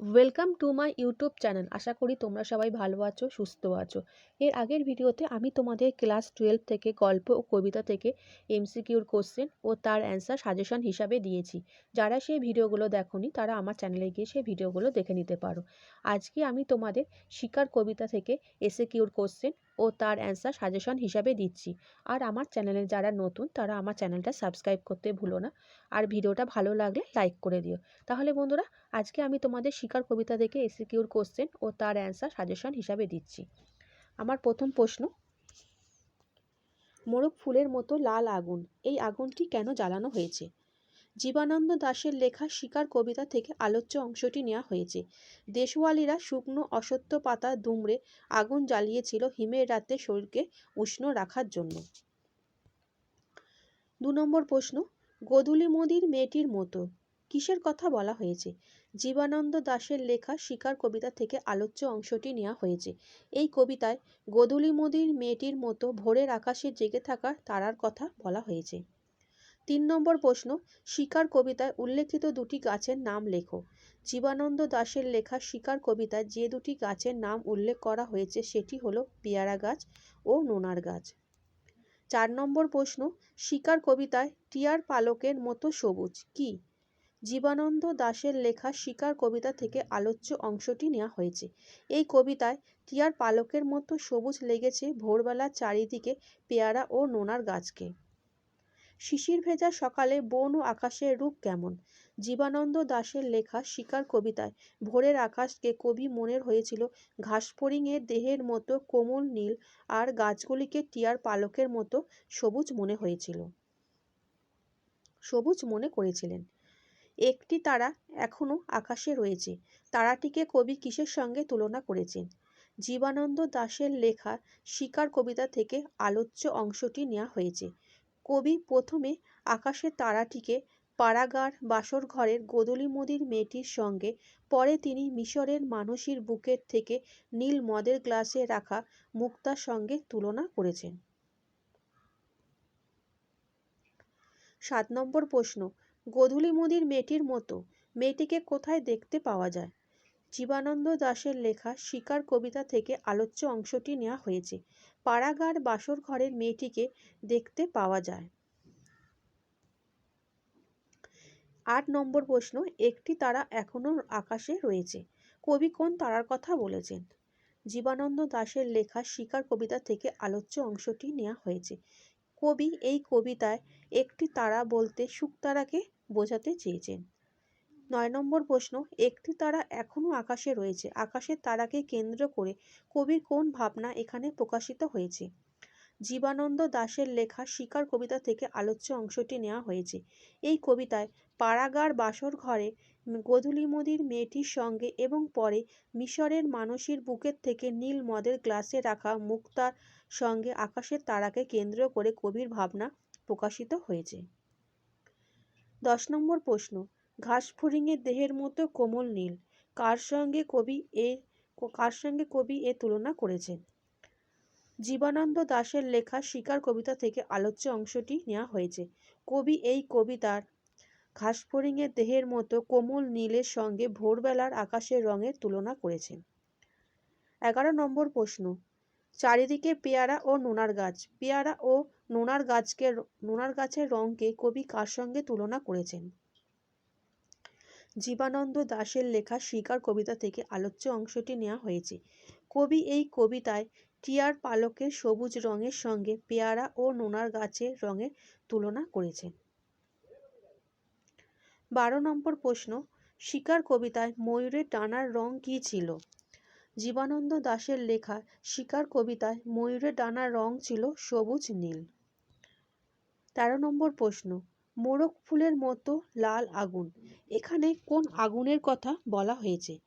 Welcome to my YouTube channel আশা করি তোমরা সবাই ভালো আছো, সুস্থ আছো। এর আগের ভিডিওতে আমি তোমাদের ক্লাস টুয়েলভ থেকে গল্প ও কবিতা থেকে এমসিকিউর কোশ্চেন ও তার অ্যান্সার সাজেশন হিসাবে দিয়েছি। যারা সেই ভিডিওগুলো দেখোনি, তারা আমার চ্যানেলে গিয়ে সেই ভিডিওগুলো দেখে নিতে পারো। আজকে আমি তোমাদের শিকার কবিতা থেকে এসে কিউর কোশ্চেন ও তার অ্যান্সার সাজেশন হিসাবে দিচ্ছি। আর আমার চ্যানেলে যারা নতুন, তারা আমার চ্যানেলটা সাবস্ক্রাইব করতে ভুলো না। আর ভিডিওটা ভালো লাগলে লাইক করে দিও। তাহলে বন্ধুরা, আজকে আমি তোমাদের শিকার কবিতা থেকে এসিকিউর কোশ্চেন ও তার অ্যান্সার সাজেশন হিসাবে দিচ্ছি। আমার প্রথম প্রশ্ন, মোরগ ফুলের মতো লাল আগুন, এই আগুনটি কেন জ্বালানো হয়েছে? জীবানন্দ দাশের লেখা শিকার কবিতা থেকে আলোচ্য অংশটি নেওয়া হয়েছে। দেশওয়ালিরা শুকনো অসত্য পাতা দুমড়ে আগুন জ্বালিয়েছিল হিমের রাতে শরীরকে উষ্ণ রাখার জন্য। দু নম্বর প্রশ্ন গোধূলি মোদির মেয়েটির মতো, কিসের কথা বলা হয়েছে? জীবানন্দ দাশের লেখা শিকার কবিতা থেকে আলোচ্য অংশটি নেওয়া হয়েছে। এই কবিতায় গোধূলি মোদির মেয়েটির মতো ভোরের আকাশে জেগে থাকা তারার কথা বলা হয়েছে। তিন নম্বর প্রশ্ন, শিকার কবিতায় উল্লেখিত দুটি গাছের নাম লেখো। জীবানন্দ দাশের লেখা শিকার কবিতায় যে দুটি গাছের নাম উল্লেখ করা হয়েছে সেটি হলো পেয়ারা গাছ ও নোনার গাছ। চার নম্বর প্রশ্ন, শিকার কবিতায় টিয়ার পালকের মতো সবুজ কি? জীবানন্দ দাশের লেখা শিকার কবিতা থেকে আলোচ্য অংশটি নেওয়া হয়েছে। এই কবিতায় টিয়ার পালকের মতো সবুজ লেগেছে ভোরবেলা চারিদিকে পেয়ারা ও নোনার গাছকে। শিশির ভেজা সকালে বন ও আকাশের রূপ কেমন? জীবানন্দ দাশের লেখা শিকার কবিতায়। ভোরের আকাশকে কবি মনের হয়েছিল। ঘাসফড়িংয়ের দেহের মতো কোমল নীল আর গাছগুলিকে টিয়ার পালকের মতো সবুজ মনে হয়েছিল। সবুজ মনে করেছিলেন। একটি তারা এখনও আকাশে রয়েছে। তারাটিকে কবি কিসের সঙ্গে তুলনা করেছেন? জীবানন্দ দাশের লেখা শিকার কবিতা থেকে আলোচ্য অংশটি নেওয়া হয়েছে। কবি প্রথমে আকাশের তারাটিকে পাড়াগার বাসর ঘরের গোদলি মদির মেয়েটির সঙ্গে, পরে তিনি মিশরের মানসীর বুকের থেকে নীল মদের গ্লাসে রাখা মুক্তার সঙ্গে তুলনা করেছেন। সাত নম্বর প্রশ্ন, গোধূলি মুদির মেয়েটির মতো, মেয়েটিকে কোথায় দেখতে পাওয়া যায়? জীবানন্দ দাশের লেখা শিকার কবিতা থেকে আলোচ্য অংশটি নেওয়া হয়েছে। পাড়াগার বাসর ঘরের মেয়েটিকে দেখতে পাওয়া যায়। আট নম্বর প্রশ্ন, একটি তারা এখনও আকাশে রয়েছে। কবি কোন তারার কথা বলেছেন? জীবানন্দ দাশের লেখা শিকার কবিতা থেকে আলোচ্য অংশটি নেওয়া হয়েছে। কবি এই কবিতায় একটি তারা বলতে শুকতারাকে বোঝাতে চেয়েছেন। নয় নম্বর প্রশ্ন, একটি তারা এখনও আকাশে রয়েছে। আকাশের তারাকে কেন্দ্র করে কবির কোন ভাবনা এখানে প্রকাশিত হয়েছে? জীবানন্দ দাশের লেখা শিকার কবিতা থেকে আলোচ্য অংশটি নেওয়া হয়েছে। এই কবিতায় পাড়াগার বাসর ঘরে গোধূলি মদির মেয়েটির সঙ্গে এবং পরে মিশরের মানসীর বুকের থেকে নীল মদের গ্লাসে রাখা মুক্তার সঙ্গে আকাশের তারাকে কেন্দ্র করে কবির ভাবনা প্রকাশিত হয়েছে। দশ নম্বর প্রশ্ন ঘাস ফড়িংয়ের দেহের মতো কোমল নীল। কার সঙ্গে কবি এ, কার সঙ্গে কবি এ তুলনা করেছেন? জীবানন্দ দাশের লেখা শিকার কবিতা থেকে আলোচ্য অংশটি নেওয়া হয়েছে। কবি এই কবিতার ঘাসফড়িংয়ের দেহের মতো কোমল নীলের সঙ্গে ভোরবেলার আকাশের রঙের তুলনা করেছেন। এগারো নম্বর প্রশ্ন। চারিদিকে পেয়ারা ও নোনার গাছ। পেয়ারা ও নোনার গাছকে, নোনার গাছের রঙকে কবি কার সঙ্গে তুলনা করেছেন? জীবানন্দ দাশের লেখা শিকার কবিতা থেকে আলোচ্য অংশটি নেওয়া হয়েছে। কবি এই কবিতায় টিয়ার পালকের সবুজ রঙের সঙ্গে পেয়ারা ও নোনার গাছের রঙের তুলনা করেছেন বারো নম্বর প্রশ্ন, শিকার কবিতায় ময়ূরের ডানার রং কী ছিল? জীবানন্দ দাশের লেখা শিকার কবিতায় ময়ূরের ডানার রং ছিল সবুজ নীল। তেরো নম্বর প্রশ্ন মোরগ ফুলের মতো লাল আগুন। এখানে কোন আগুনের কথা বলা হয়েছে?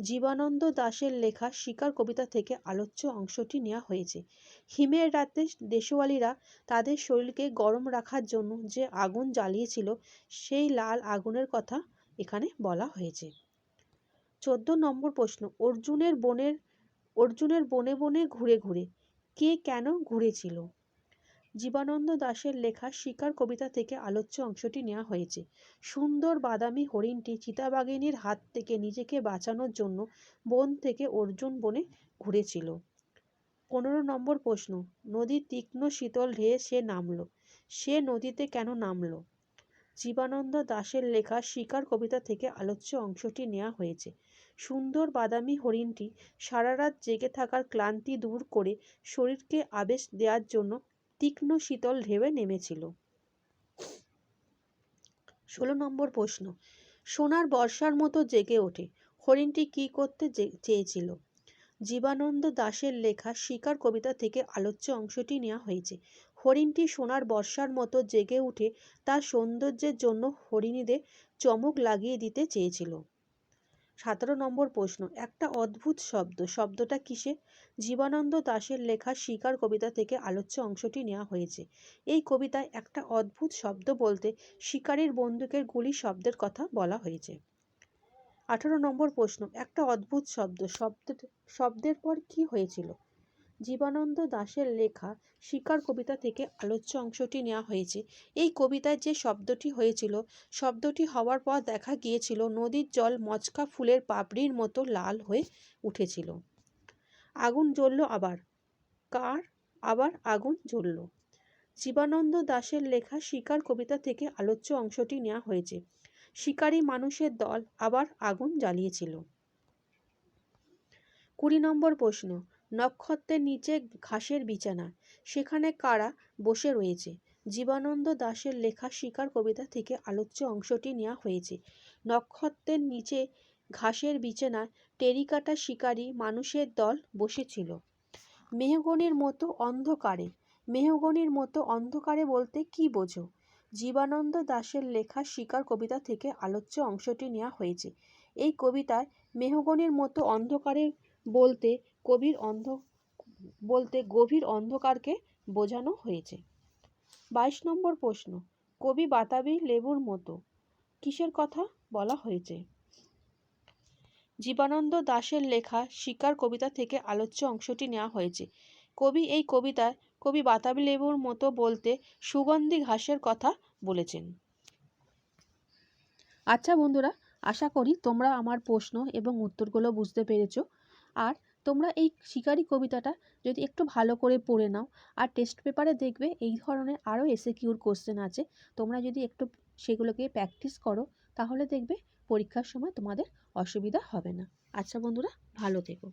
জীবানন্দ দাশের লেখা শিকার কবিতা থেকে আলোচ্য অংশটি নেওয়া হয়েছে। হিমের রাতে দেশওয়ালিরা তাদের শরীরকে গরম রাখার জন্য যে আগুন জ্বালিয়েছিল, সেই লাল আগুনের কথা এখানে বলা হয়েছে। চোদ্দ নম্বর প্রশ্ন, অর্জুনের বনের, অর্জুনের বনে বনে ঘুরে ঘুরে কে কেন ঘুরেছিল? জীবানন্দ দাশের লেখা শিকার কবিতা থেকে আলোচ্য অংশটি নেওয়া হয়েছে। সুন্দর বাদামি হরিণটি চিতাবাঘিনীর হাত থেকে নিজেকে বাঁচানোর জন্য বন থেকে অর্জুন বনে ঘুরেছিল। পনেরো নম্বর প্রশ্ন নদীর তীক্ষ্ণ শীতল ঢেয়ে সে নামলো। সে নদীতে কেন নামলো? জীবানন্দ দাশের লেখা শিকার কবিতা থেকে আলোচ্য অংশটি নেওয়া হয়েছে। সুন্দর বাদামি হরিণটি সারা রাত জেগে থাকার ক্লান্তি দূর করে শরীরকে আবেশ দেওয়ার জন্য তীক্ষ্ণ শীতল ঢেউয়ে নেমেছিল। ষোলো নম্বর প্রশ্ন। সোনার বর্ষার মতো জেগে ওঠে। হরিণটি কি করতে চেয়েছিল? জীবানন্দ দাশের লেখা শিকার কবিতা থেকে আলোচ্য অংশটি নেওয়া হয়েছে। হরিণটি সোনার বর্ষার মতো জেগে উঠে তার সৌন্দর্যের জন্য হরিণীদের চমক লাগিয়ে দিতে চেয়েছিল। সতেরো নম্বর প্রশ্ন, একটা অদ্ভুত শব্দ, শব্দটা কিসে? জীবানন্দ দাশের লেখা শিকার কবিতা থেকে আলোচ্য অংশটি নেওয়া হয়েছে। এই কবিতায় একটা অদ্ভুত শব্দ বলতে শিকারীর বন্দুকের গুলি শব্দের কথা বলা হয়েছে। আঠারো নম্বর প্রশ্ন, একটা অদ্ভুত শব্দ শব্দ, শব্দের পর কি হয়েছিল? জীবানন্দ দাশের লেখা শিকার কবিতা থেকে আলোচ্য অংশটি নেওয়া হয়েছে। এই কবিতায় যে শব্দটি হয়েছিল, শব্দটি হওয়ার পর দেখা গিয়েছিল নদীর জল মচকা ফুলের পাপড়ির মতো লাল হয়ে উঠেছিল। আগুন জ্বলল আবার। কার? আবার আগুন জ্বলল। জীবানন্দ দাশের লেখা শিকার কবিতা থেকে আলোচ্য অংশটি নেওয়া হয়েছে। শিকারী মানুষের দল আবার আগুন জ্বালিয়েছিল। কুড়ি নম্বর প্রশ্ন। নক্ষত্রের নিচে ঘাসের বিছানা। সেখানে কারা বসে রয়েছে? জীবানন্দ দাশের লেখা শিকার কবিতা থেকে আলোচ্য অংশটি নেওয়া হয়েছে। নক্ষত্রের নিচে ঘাসের বিছানায় টেরিকাটা শিকারী মানুষের দল বসেছিল। মেহগনির মতো অন্ধকারে। মেহগনির মতো অন্ধকারে বলতে কি বোঝো? জীবানন্দ দাশের লেখা শিকার কবিতা থেকে আলোচ্য অংশটি নেওয়া হয়েছে। এই কবিতায় মেহগনির মতো অন্ধকারে বলতে কবির অন্ধ, বলতে গভীর অন্ধকারকে বোঝানো হয়েছে। বাইশ নম্বর প্রশ্ন, কবি বাতাবি লেবুর মতো কিসের কথা বলা হয়েছে? জীবানন্দ দাশের লেখা শিকার কবিতা থেকে আলোচ্য অংশটি নেওয়া হয়েছে। কবি এই কবিতায়, কবি বাতাবি লেবুর মতো বলতে সুগন্ধি ঘাসের কথা বলেছেন। আচ্ছা বন্ধুরা, আশা করি তোমরা আমার প্রশ্ন এবং উত্তরগুলো বুঝতে পেরেছ। আর তোমরা এই শিকারি কবিতাটা যদি একটু ভালো করে পড়ে নাও আর টেস্ট পেপারে দেখবে এই ধরনের আরও এসে কিউর কোশ্চেন আছে। তোমরা যদি একটু সেগুলোকে প্র্যাকটিস করো, তাহলে দেখবে পরীক্ষার সময় তোমাদের অসুবিধা হবে না। আচ্ছা বন্ধুরা, ভালো থেকো।